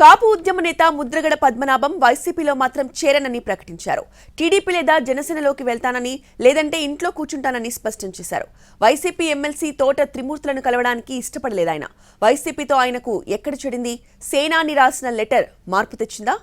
కాపు ఉద్యమ నేత ముద్రగడ పద్మనాభం వైసీపీలో మాత్రం చేరనని ప్రకటించారు. టీడీపీ లేదా జనసేనలోకి వెళ్తానని లేదంటే ఇంట్లో కూర్చుంటానని స్పష్టం చేశారు. వైసీపీ ఎమ్మెల్సీ తోట త్రిమూర్తులను కలవడానికి ఇష్టపడలేదు ఆయన. వైసీపీతో ఆయనకు ఎక్కడ చెడింది? సేనాని రాసిన లెటర్ మార్పు తెచ్చిందా?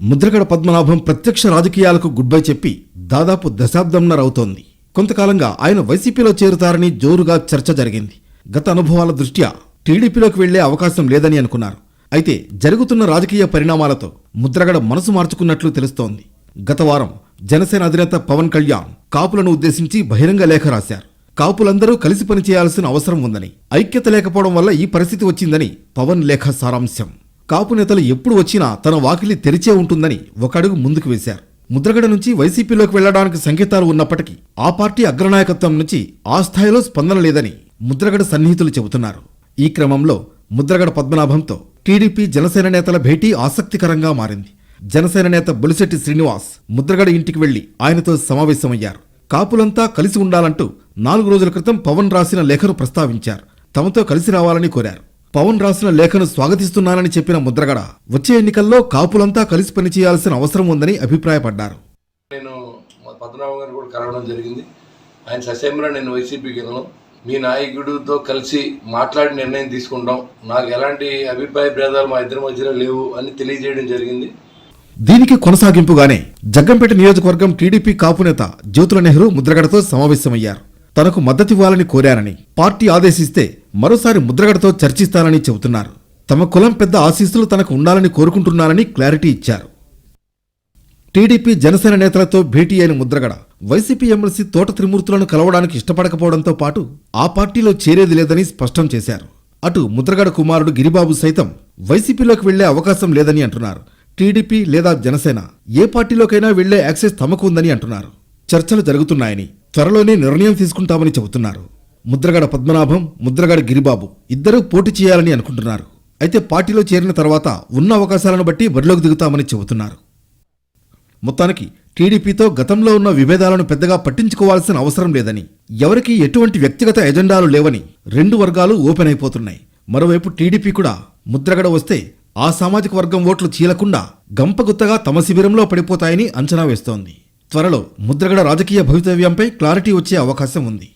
ముద్రగడ పద్మనాభం ప్రత్యక్ష రాజకీయాలకు గుడ్ బై చెప్పి దాదాపు దశాబ్దంన్నర అవుతోంది. కొంతకాలంగా ఆయన వైసీపీలో చేరుతారని జోరుగా చర్చ జరిగింది. గత అనుభవాల దృష్ట్యా టీడీపీలోకి వెళ్ళే అవకాశం లేదని అనుకున్నారు. అయితే జరుగుతున్న రాజకీయ పరిణామాలతో ముద్రగడ మనసు మార్చుకున్నట్లు తెలుస్తోంది. గత వారం జనసేన అధినేత పవన్ కళ్యాణ్ కాపులను ఉద్దేశించి బహిరంగ లేఖ రాశారు. కాపులందరూ కలిసి పనిచేయాల్సిన అవసరం ఉందని ఐక్యత లేకపోవడం వల్ల ఈ పరిస్థితి వచ్చిందని పవన్ లేఖ సారాంశం. కాపు నేతలు ఎప్పుడు వచ్చినా తన వాకిలి తెరిచే ఉంటుందని ఒక అడుగు ముందుకు వేశారు. ముద్రగడ నుంచి వైసీపీలోకి వెళ్ళడానికి సంకేతాలు ఉన్నప్పటికీ ఆ పార్టీ అగ్రనాయకత్వం నుంచి ఆ స్థాయిలో స్పందన లేదని ముద్రగడ సన్నిహితులు చెబుతున్నారు. ఈ క్రమంలో ముద్రగడ పద్మనాభంతో టీడీపీ జనసేన నేతల భేటీ ఆసక్తికరంగా మారింది. జనసేన నేత బొలిశెట్టి శ్రీనివాస్ ముద్రగడ ఇంటికి వెళ్ళి ఆయనతో సమావేశమయ్యారు. కాపులంతా కలిసి ఉండాలంటూ నాలుగు రోజుల క్రితం పవన్ రాసిన లేఖను ప్రస్తావించారు. తమతో కలిసి రావాలని కోరారు. పవన్ రాసిన లేఖను స్వాగతిస్తున్నానని చెప్పిన ముద్రగడ వచ్చే ఎన్నికల్లో కాపులంతా కలిసి పనిచేయాల్సిన అవసరం ఉందని అభిప్రాయపడ్డారు. నేను పద్మనాభం గారు కూడా కలవడం జరిగింది. ఆయన ససేమిరా నేను వైసీపీకి వెళ్ళను మీ నాయకుడితో కలిసి మాట్లాడి నిర్ణయం తీసుకుంటాం. నాకు ఎలాంటి అభిప్రాయ భేదాలు మా ఇద్దరి మధ్యలో లేవు అని తెలియజేయడం జరిగింది. దీనికి కొనసాగింపుగానే జగ్గంపేట నియోజకవర్గం టీడీపీ కాపు నేత జ్యోతుల నెహ్రూ ముద్రగడతో సమావేశమయ్యారు. తనకు మద్దతివ్వాలని కోరారని పార్టీ ఆదేశిస్తే మరోసారి ముద్రగడతో చర్చిస్తానని చెబుతున్నారు. తమ కులం పెద్ద ఆశీస్సులు తనకు ఉండాలని కోరుకుంటున్నారని క్లారిటీ ఇచ్చారు. టీడీపీ జనసేన నేతలతో భేటీ అయిన ముద్రగడ వైసీపీ ఎమ్మెల్సీ తోట త్రిమూర్తులను కలవడానికి ఇష్టపడకపోవడంతో పాటు ఆ పార్టీలో చేరేది లేదని స్పష్టం చేశారు. అటు ముద్రగడ కుమారుడు గిరిబాబు సైతం వైసీపీలోకి వెళ్ళే అవకాశం లేదని అంటున్నారు. టీడీపీ లేదా జనసేన ఏ పార్టీలోకైనా వెళ్ళే యాక్సెస్ తమకు ఉందని అంటున్నారు. చర్చలు జరుగుతున్నాయని త్వరలోనే నిర్ణయం తీసుకుంటామని చెబుతున్నారు. ముద్రగడ పద్మనాభం ముద్రగడ గిరిబాబు ఇద్దరూ పోటీ చేయాలని అనుకుంటున్నారు. అయితే పార్టీలో చేరిన తర్వాత ఉన్న అవకాశాలను బట్టి బరిలోకి దిగుతామని చెబుతున్నారు. మొత్తానికి టీడీపీతో గతంలో ఉన్న విభేదాలను పెద్దగా పట్టించుకోవాల్సిన అవసరం లేదని ఎవరికీ ఎటువంటి వ్యక్తిగత ఎజెండాలు లేవని రెండు వర్గాలు ఓపెన్ అయిపోతున్నాయి. మరోవైపు టీడీపీ కూడా ముద్రగడ వస్తే ఆ సామాజిక వర్గం ఓట్లు చీలకుండా గంపగుత్తగా తమ శిబిరంలో పడిపోతాయని అంచనా వేస్తోంది. త్వరలో ముద్రగడ రాజకీయ భవితవ్యంపై క్లారిటీ వచ్చే అవకాశం ఉంది.